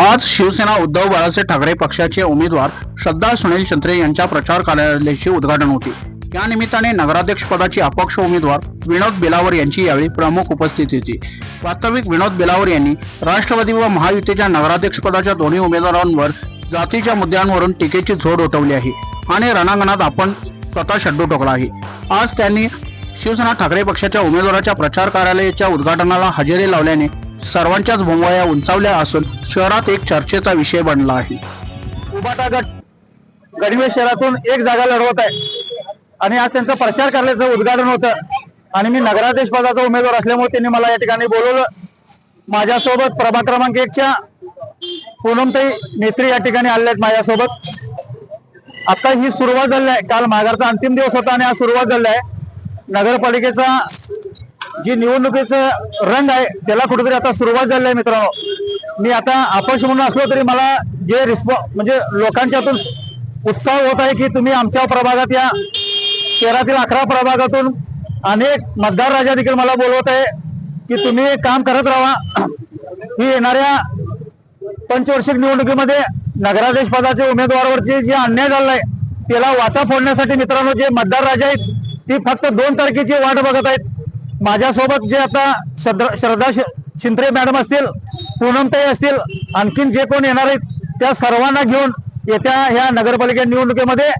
आज शिवसेना उद्धव बाळासाहेब ठाकरे पक्षाचे उमेदवार श्रद्धा सुनील शंत्रे यांच्या प्रचार कार्यालयाचे उद्घाटन होते. या निमित्ताने नगराध्यक्ष पदाचे अपक्ष उमेदवार विनोद बेलावर यांची यावेळी प्रमुख उपस्थिती होती. वास्तविक विनोद बेलावर यांनी राष्ट्रवादी व महायुतीच्या नगराध्यक्ष पदाच्या दोन्ही उमेदवारांवर जातीच्या मुद्द्यांवरून टीकेची झोड उठवली आहे आणि रणांगणात आपण स्वतः शड्डू ठोकला आहे. आज त्यांनी शिवसेना ठाकरे पक्षाच्या उमेदवाराच्या प्रचार कार्यालयाच्या उद्घाटनाला हजेरी लावल्याने सर्वांच्याच भोंगळ्या उंचावल्या असून शहरात एक चर्चेचा विषय बनला आहे. उबाटा गट गडवे शहरातून एक जागा लढवत आहे. आणि आज त्यांचा प्रचार करण्याचं उद्घाटन होतं. आणि मी नगराध्यक्ष पदाचा उमेदवार असल्यामुळे त्यांनी मला या ठिकाणी बोलवलं. माझ्यासोबत प्रभाग क्रमांक एकच्या पूनमताई नेत्री या ठिकाणी आल्या आहेत माझ्यासोबत. आता ही सुरुवात झाली आहे. काल माघारचा अंतिम दिवस होता आणि आज सुरुवात झाली आहे. नगरपालिकेचा जी निवडणुकीचं रंग आहे त्याला कुठेतरी आता सुरुवात झाली आहे मित्रांनो. मी आता अपक्ष म्हणून असलो तरी मला जे रिस्पॉ म्हणजे लोकांच्यातून उत्साह होत आहे की तुम्ही आमच्या प्रभागात या. तेरातील अकरा प्रभागातून अनेक मतदार राजा देखील मला बोलवत आहे की तुम्ही काम करत राहा. ही येणाऱ्या पंचवर्षिक निवडणुकीमध्ये नगराध्यक्ष पदाच्या उमेदवारावरचे जे अन्याय झालाय त्याला वाचा फोडण्यासाठी मित्रांनो जे मतदार राजा आहेत ती फक्त दोन तारखेची वाट बघत आहेत. माझ्यासोबत जे आता श्रद्धा श्रद्धा शिंत्रे मॅडम असतील पूनमताई असतील आणखीन जे कोण येणार आहेत त्या सर्वांना घेऊन येत्या ह्या नगरपालिका निवडणुकीमध्ये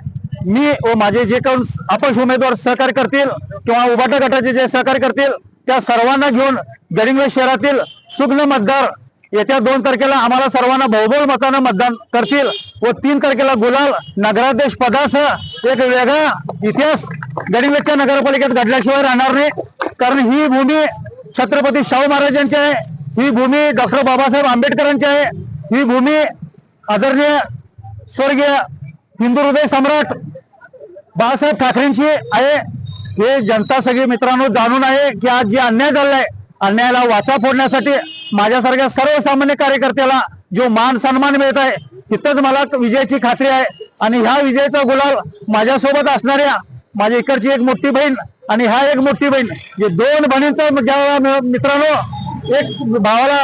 मी व माझे जे कोण अपक्ष उमेदवार सहकार्य करतील किंवा उबाटा गटाचे जे सहकार्य करतील त्या सर्वांना घेऊन गडिंग्लज शहरातील सुग्न मतदार येत्या दोन तारखेला आम्हाला सर्वांना बहुबल मतानं मतदान करतील व तीन तारखेला गुलाल नगराध्यक्ष पदासह एक वेगळा इतिहास गडिंग्लजच्या नगरपालिकेत घडल्याशिवाय राहणार नाही. कारण ही भूमी छत्रपती शाहू महाराजांची आहे ही भूमी डॉक्टर बाबासाहेब आंबेडकरांची आहे ही भूमी आदरणीय स्वर्गीय हिंदू हृदय सम्राट बाळासाहेब ठाकरेंची आहे. हे जनता सगळी मित्रांनो जाणून आहे की आज जे अन्याय झालाय अन्यायाला वाचा फोडण्यासाठी माझ्यासारख्या सर्वसामान्य कार्यकर्त्याला जो मान सन्मान मिळत आहे तिथंच मला विजयाची खात्री आहे. आणि ह्या विजयाचा गुलाल माझ्यासोबत असणाऱ्या माझ्या इकडची एक मोठी बहीण आणि ह्या एक मोठी बहीण जे दोन बहिणींचा ज्या मित्रांनो एक भावाला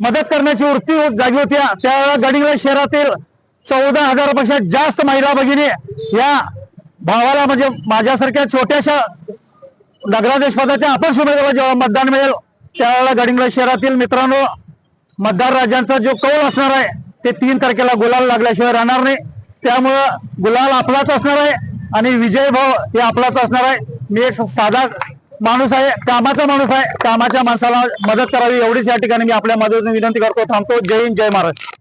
मदत करण्याची वृत्ती जागी होती. त्यावेळेला गडिंगला शहरातील चौदा हजारापेक्षा जास्त महिला भगिनी या भावाला म्हणजे माझ्यासारख्या छोट्याशा नगराध्यक्ष पदाच्या अपक्ष उमेदवार जेव्हा मतदान मिळेल त्यावेळेला गडिंगला शहरातील मित्रांनो मतदार राज्यांचा जो कौल असणार आहे ते तीन तारखेला गुलाल लागल्याशिवाय राहणार नाही. त्यामुळं गुलाल आपलाच असणार आहे. आणि विजय भाव हे आपलाच असणार आहे. मी एक साधा माणूस आहे कामाचा माणूस आहे. कामाच्या माणसाला मदत करावी एवढीच या ठिकाणी मी आपल्या मदतीने विनंती करतो थांबतो. जय हिंद जय महाराज